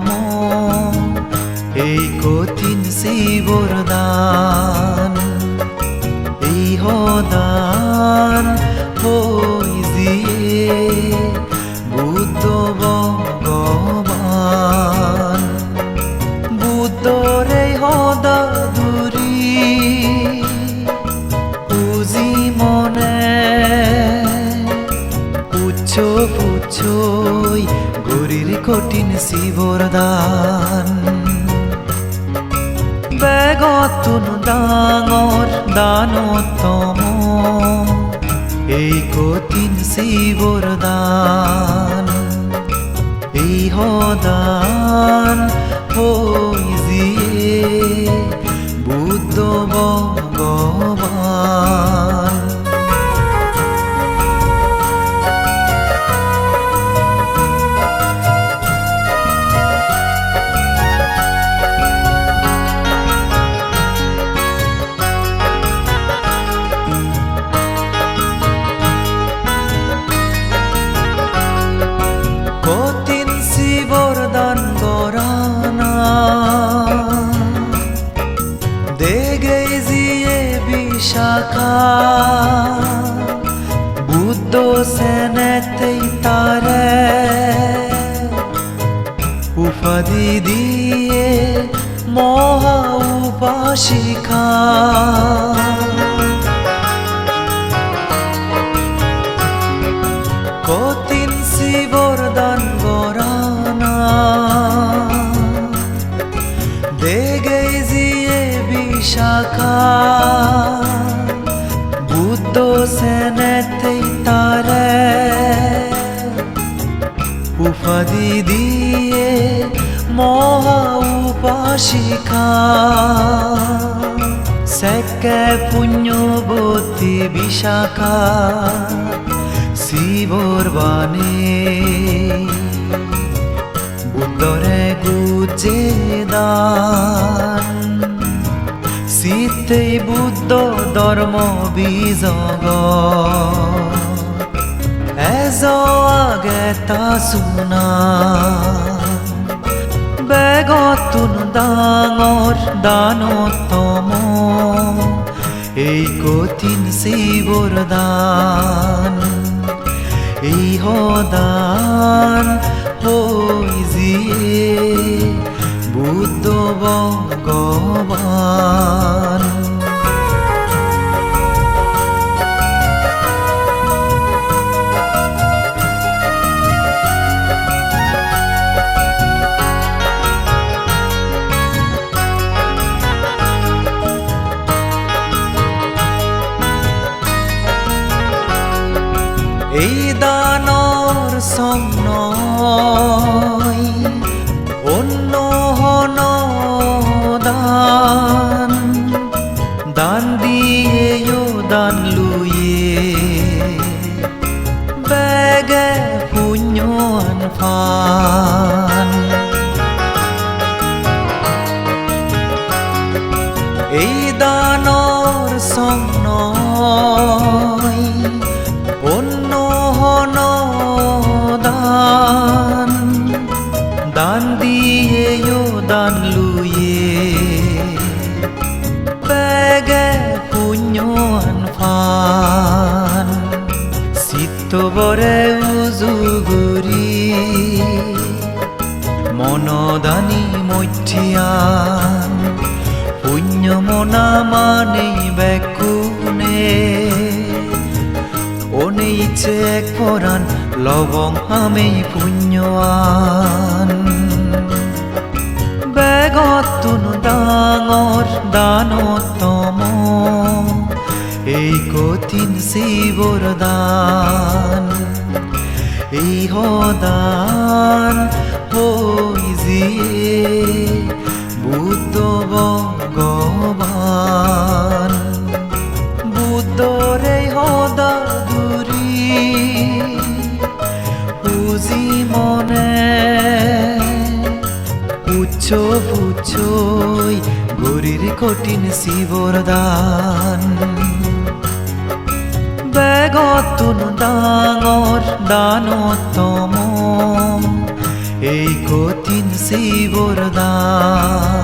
দানতম এই কঠিন শিৱৰ দান এই হদান হৈ কঠিন শিবর দান বেগতুন ডাঙর দানতম এই কঠিন শিবর দান এই সদান হৈ যিয়ে বুদ্ধ ভগৱান বিশাখা। বুদ্ধ সেনেতেই তারে। উপাধি দিয়ে মহা উপাসিকা। কঠিন শিবর উপাধি দিয়ে মহা উপাসিকা। সেকে পুণ্যবতী বিশাখা শিবর বানে বুদ্ধরে গুজে দান। শীতেই বুদ্ধ ধর্ম বিজগ আগে তা শুনা। বেগতুন ডাঙৰ দানতম এই কঠিন শিৱৰ দান। এই সদান হৈ যিয়ে বুদ্ধ ভগৱান এই দানৰ স্বপ্ন অন্য হন দান। দান দিয়ে দান লুয়ে বেগে পুণ্যান ফান। এই দান দিয়েও দান লুয়ে বেগে পুণ্যান ফান চিত্তবরে উজুগুৰি মনদানি মধ্যিয়ান পুণ্য মনা মানেই বেকুনে অনেইছে এক পরাণ লবং আমি পুণ্যৱান বেগতুন ডাঙৰ দানতম এই কঠিন শিৱৰ দান, এই সদান হৈ যিয়ে বুদ্ধ ভগৱান বুদ্ধৰে সদা ধৰি পুজি তুচ্ছ পুচ্ছই গরির কঠিন শিবরদান। বেগতন ডাঙর দানতম এই কঠিন শিবরদান।